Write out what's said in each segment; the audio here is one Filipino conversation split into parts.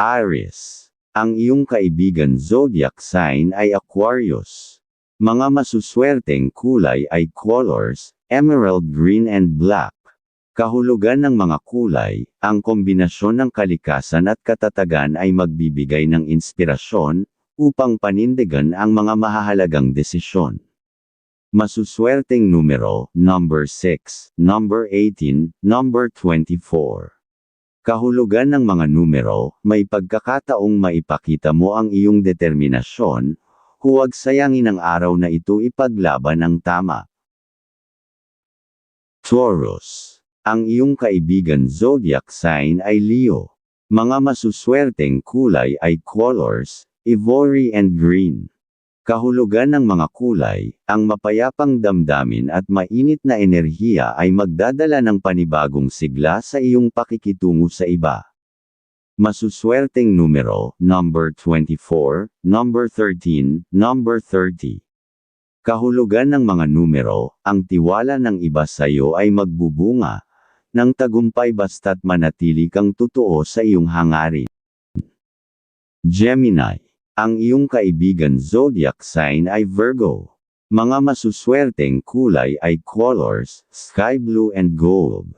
Aries. Ang iyong kaibigan zodiac sign ay Aquarius. Mga masuswerteng kulay ay colors, emerald green and black. Kahulugan ng mga kulay, ang kombinasyon ng kalikasan at katatagan ay magbibigay ng inspirasyon, upang panindigan ang mga mahahalagang desisyon. Masuswerteng numero, number 6, number 18, number 24. Kahulugan ng mga numero, may pagkakataong maipakita mo ang iyong determinasyon, huwag sayangin ang araw na ito ipaglaban ng tama. Taurus. Ang iyong kaibigan zodiac sign ay Leo. Mga masuswerteng kulay ay colors, ivory and green. Kahulugan ng mga kulay, ang mapayapang damdamin at mainit na enerhiya ay magdadala ng panibagong sigla sa iyong pakikitungo sa iba. Masuswerteng numero, number 24, number 13, number 30. Kahulugan ng mga numero, ang tiwala ng iba sa iyo ay magbubunga, ng tagumpay basta't manatili kang totoo sa iyong hangarin. Gemini ang iyong kaibigan zodiac sign ay Virgo. Mga masuswerteng kulay ay colors, sky blue and gold.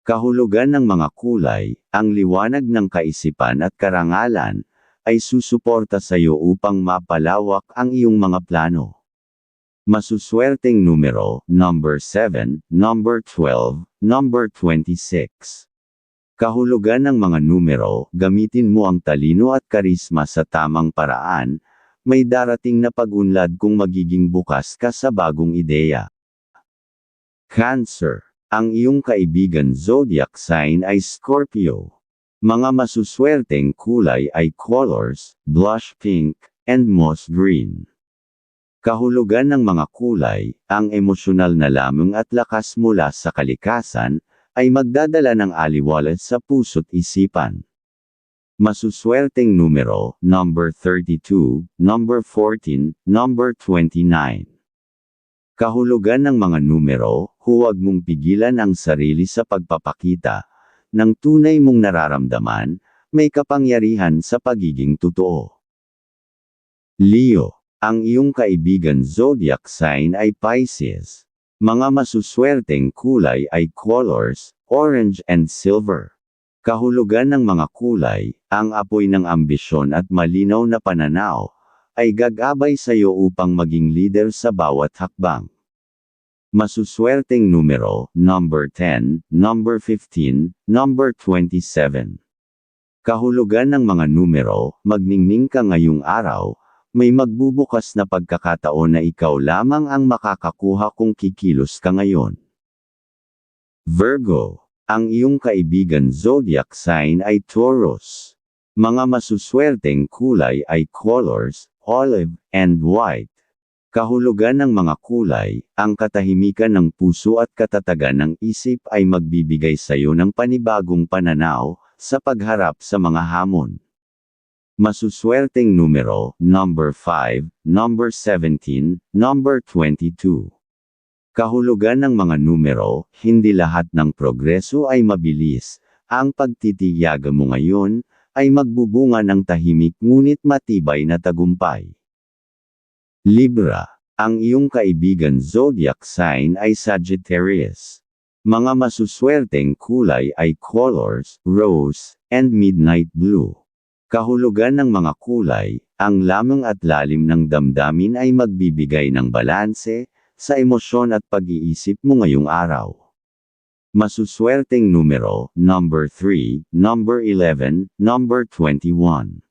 Kahulugan ng mga kulay, ang liwanag ng kaisipan at karangalan, ay susuporta sa iyo upang mapalawak ang iyong mga plano. Masuswerteng numero, number 7, number 12, number 26. Kahulugan ng mga numero, gamitin mo ang talino at karisma sa tamang paraan, may darating na pagunlad kung magiging bukas ka sa bagong ideya. Cancer. Ang iyong kaibigan zodiac sign ay Scorpio. Mga masuswerteng kulay ay colors, blush pink, and moss green. Kahulugan ng mga kulay, ang emosyonal na lamang at lakas mula sa kalikasan, ay magdadala ng aliwalas sa puso't isipan. Masuswerteng numero, number 32, number 14, number 29. Kahulugan ng mga numero, huwag mong pigilan ang sarili sa pagpapakita, ng tunay mong nararamdaman, may kapangyarihan sa pagiging totoo. Leo, ang iyong kaibigan zodiac sign ay Pisces. Mga masuswerteng kulay ay colors, orange and silver. Kahulugan ng mga kulay, ang apoy ng ambisyon at malinaw na pananaw, ay gagabay sa iyo upang maging leader sa bawat hakbang. Masuswerteng numero, number 10, number 15, number 27. Kahulugan ng mga numero, magningning ka ngayong araw, may magbubukas na pagkakataon na ikaw lamang ang makakakuha kung kikilos ka ngayon. Virgo, ang iyong kaibigan zodiac sign ay Taurus. Mga masuswerteng kulay ay colors, olive, and white. Kahulugan ng mga kulay, ang katahimikan ng puso at katatagan ng isip ay magbibigay sa iyo ng panibagong pananaw, sa pagharap sa mga hamon. Masuswerteng numero, number 5, number 17, number 22. Kahulugan ng mga numero, hindi lahat ng progreso ay mabilis. Ang pagtitiyaga mo ngayon, ay magbubunga ng tahimik ngunit matibay na tagumpay. Libra, ang iyong kaibigan zodiac sign ay Sagittarius. Mga masuswerteng kulay ay colors, rose, and midnight blue. Kahulugan ng mga kulay, ang lamang at lalim ng damdamin ay magbibigay ng balanse, sa emosyon at pag-iisip mo ngayong araw. Masuswerteng numero, number 3, number 11, number 21.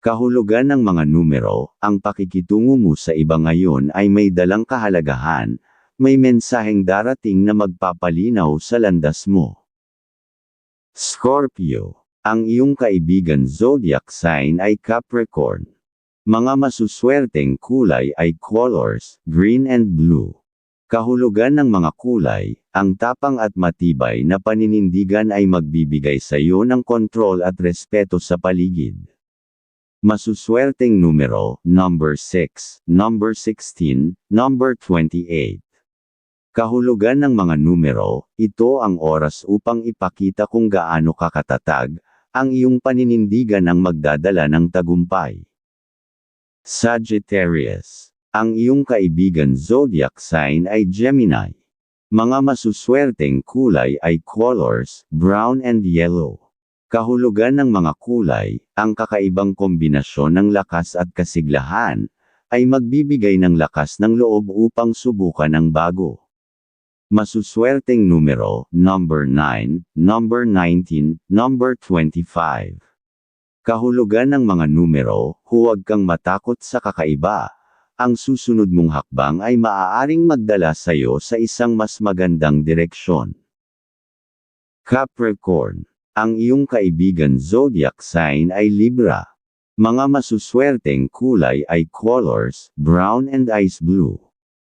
Kahulugan ng mga numero, ang pakikitungo mo sa iba ngayon ay may dalang kahalagahan, may mensaheng darating na magpapalinaw sa landas mo. Scorpio ang iyong kaibigan zodiac sign ay Capricorn. Mga masuswerteng kulay ay colors, green and blue. Kahulugan ng mga kulay, ang tapang at matibay na paninindigan ay magbibigay sa iyo ng kontrol at respeto sa paligid. Masuswerteng numero, number 6, number 16, number 28. Kahulugan ng mga numero, ito ang oras upang ipakita kung gaano kakatatag, ang iyong paninindigan ang magdadala ng tagumpay. Sagittarius. Ang iyong kaibigan zodiac sign ay Gemini. Mga masuswerteng kulay ay colors, brown and yellow. Kahulugan ng mga kulay, ang kakaibang kombinasyon ng lakas at kasiglahan, ay magbibigay ng lakas ng loob upang subukan ang bago. Masuswerteng numero, number 9, number 19, number 25. Kahulugan ng mga numero, huwag kang matakot sa kakaiba. Ang susunod mong hakbang ay maaaring magdala sa iyo sa isang mas magandang direksyon. Capricorn. Ang iyong kaibigan zodiac sign ay Libra. Mga masuswerteng kulay ay colors, brown and ice blue.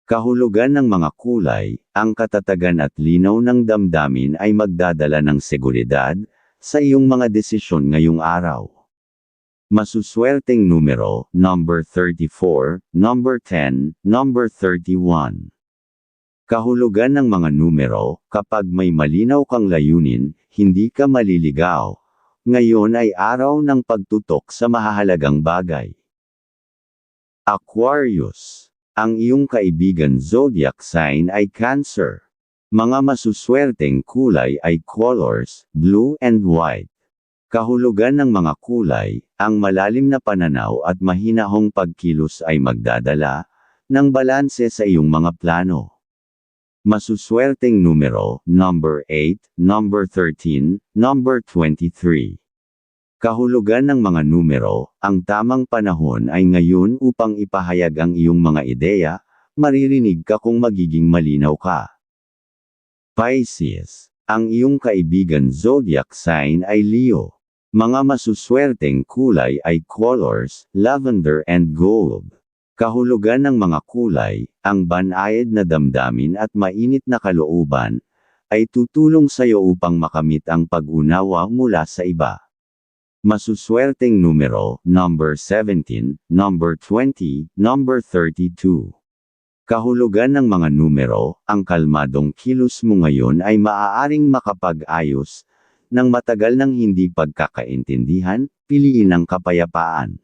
Kahulugan ng mga kulay, ang katatagan at linaw ng damdamin ay magdadala ng seguridad sa iyong mga desisyon ngayong araw. Masuswerteng numero, number 34, number 10, number 31. Kahulugan ng mga numero, kapag may malinaw kang layunin, hindi ka maliligaw. Ngayon ay araw ng pagtutok sa mahahalagang bagay. Aquarius. Ang iyong kaibigan zodiac sign ay Cancer. Mga masuswerteng kulay ay colors, blue and white. Kahulugan ng mga kulay, ang malalim na pananaw at mahinahong pagkilos ay magdadala ng balanse sa iyong mga plano. Masuswerteng numero, number 8, number 13, number 23. Kahulugan ng mga numero, ang tamang panahon ay ngayon upang ipahayag ang iyong mga ideya, maririnig ka kung magiging malinaw ka. Pisces. Ang iyong kaibigan zodiac sign ay Leo. Mga masuswerteng kulay ay colors, lavender and gold. Kahulugan ng mga kulay, ang banayad na damdamin at mainit na kalooban, ay tutulong sa iyo upang makamit ang pag-unawa mula sa iba. Masuswerteng numero, number 17, number 20, number 32. Kahulugan ng mga numero, ang kalmadong kilos mo ngayon ay maaaring makapag-ayos, ng matagal nang hindi pagkakaintindihan, piliin ang kapayapaan.